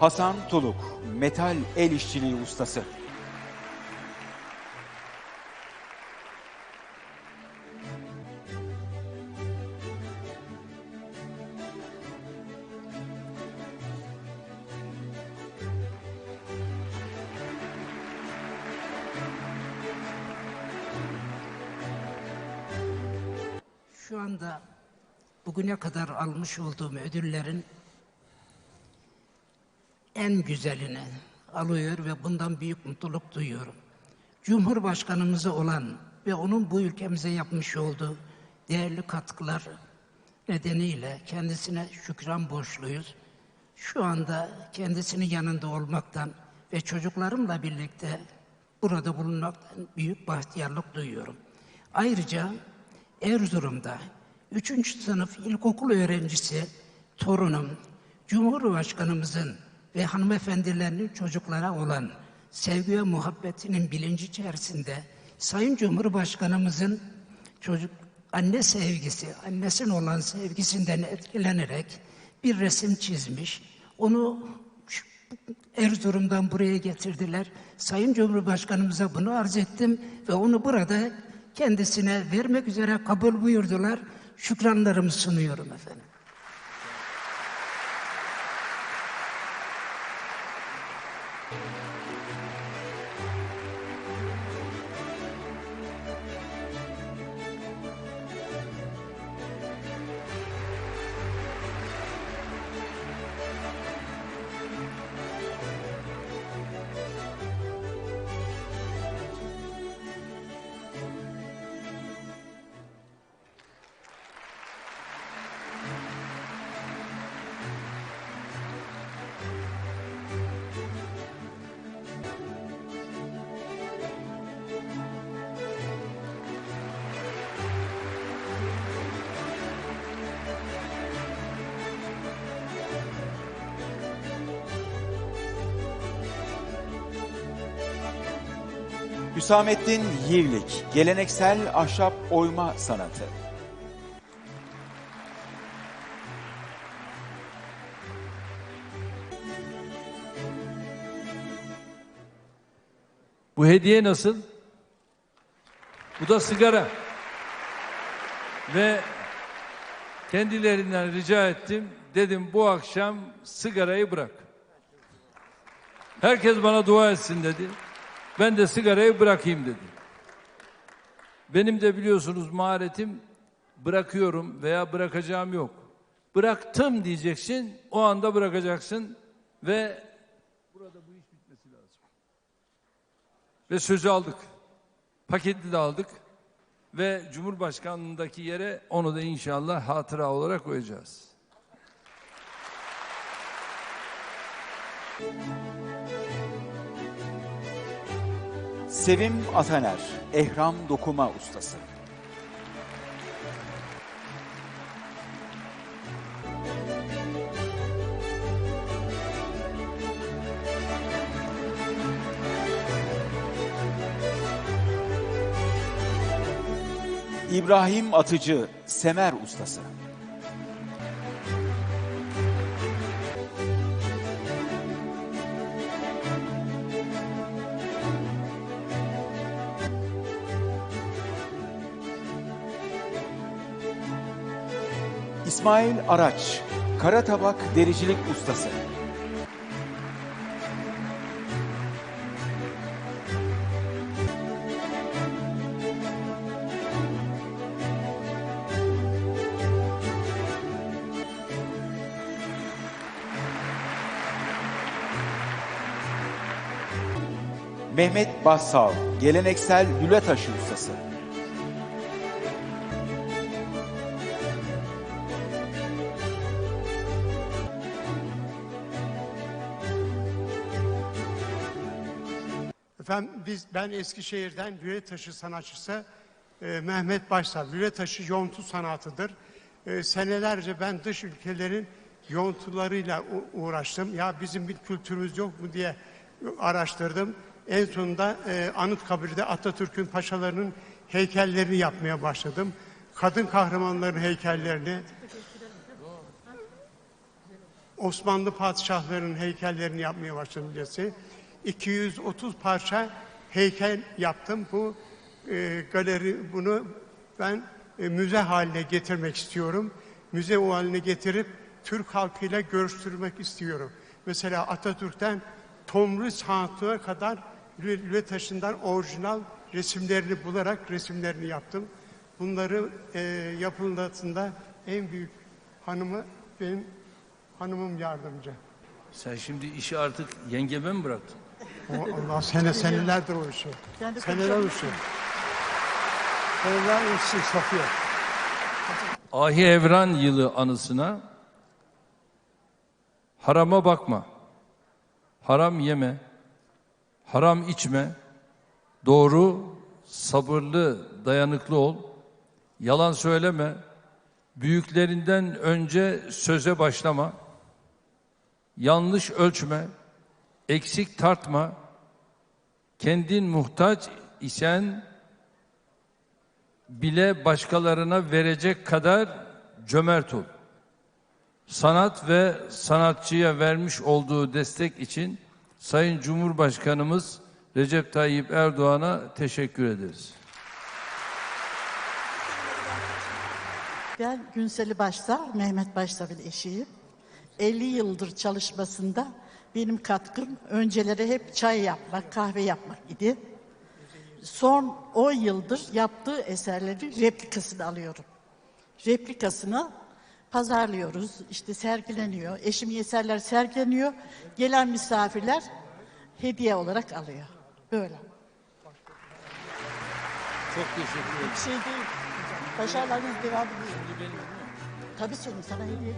Hasan Tuluk, metal el işçiliği ustası. Şu anda bugüne kadar almış olduğum ödüllerin en güzelini alıyor ve bundan büyük mutluluk duyuyorum. Cumhurbaşkanımıza olan ve onun bu ülkemize yapmış olduğu değerli katkılar nedeniyle kendisine şükran borçluyuz. Şu anda kendisinin yanında olmaktan ve çocuklarımla birlikte burada bulunmaktan büyük bahtiyarlık duyuyorum. Ayrıca Erzurum'da 3. sınıf ilkokul öğrencisi torunum Cumhurbaşkanımızın ve hanımefendilerinin çocuklara olan sevgi ve muhabbetinin bilinci içerisinde Sayın Cumhurbaşkanımızın çocuk anne sevgisi, annesine olan sevgisinden etkilenerek bir resim çizmiş. Onu Erzurum'dan buraya getirdiler. Sayın Cumhurbaşkanımıza bunu arz ettim ve onu burada kendisine vermek üzere kabul buyurdular. Şükranlarımı sunuyorum efendim. Hüsamettin Yirlik, geleneksel ahşap oyma sanatı. Bu hediye nasıl? Bu da sigara. Ve kendilerinden rica ettim. Dedim bu akşam sigarayı bırak. Herkes bana dua etsin dedi. Ben de sigarayı bırakayım dedim. Benim de biliyorsunuz maharetim bırakıyorum veya bırakacağım yok. Bıraktım diyeceksin, o anda bırakacaksın ve ve sözü aldık. Paketi de aldık ve Cumhurbaşkanlığındaki yere onu da inşallah hatıra olarak koyacağız. Sevim Ataner, ehram dokuma ustası. İbrahim Atıcı, semer ustası. İsmail Araç, kara tabak dericilik ustası. Mehmet Bassal, geleneksel lüle taşı ustası. Efendim biz ben Eskişehir'den lüle taşı sanatçısı e, Mehmet Başsal. Lüle taşı yontu sanatıdır. E, senelerce ben dış ülkelerin yontularıyla uğraştım. Ya bizim bir kültürümüz yok mu diye araştırdım. En sonunda e, Anıtkabir'de Atatürk'ün paşalarının heykellerini yapmaya başladım. Kadın kahramanların heykellerini, Osmanlı padişahlarının heykellerini yapmaya başladım bilesi. 230 parça heykel yaptım. Bu e, galeri bunu ben e, müze haline getirmek istiyorum. Müze o haline getirip Türk halkıyla görüştürmek istiyorum. Mesela Atatürk'ten Tomris Hatun'a kadar Lüle taşından orijinal resimlerini bularak resimlerini yaptım. Bunları e, yapılmasında en büyük hanımı benim hanımım yardımcı. Sen şimdi işi artık yengeme mi bıraktın? O, Allah sene senelerdir o işi. Seneler konuşabilir işi. Seneler işi Safiye. Ahi Evran yılı anısına harama bakma, haram yeme, haram içme, doğru, sabırlı, dayanıklı ol, yalan söyleme, büyüklerinden önce söze başlama, yanlış ölçme, eksik tartma, kendin muhtaç isen bile başkalarına verecek kadar cömert ol. Sanat ve sanatçıya vermiş olduğu destek için Sayın Cumhurbaşkanımız Recep Tayyip Erdoğan'a teşekkür ederiz. Ben Günseli Başsar, Mehmet Başsar'ın eşiyim. 50 yıldır çalışmasında benim katkım önceleri hep çay yapmak, kahve yapmak idi. Son 10 yıldır yaptığı eserleri replikasını alıyorum. Replikasını pazarlıyoruz, işte sergileniyor. Eşimin eserler sergileniyor. Gelen misafirler hediye olarak alıyor. Böyle. Çok teşekkür ederim. Bir şey değil. Başarılarınız devam ediyor. Tabii senin sana hediye.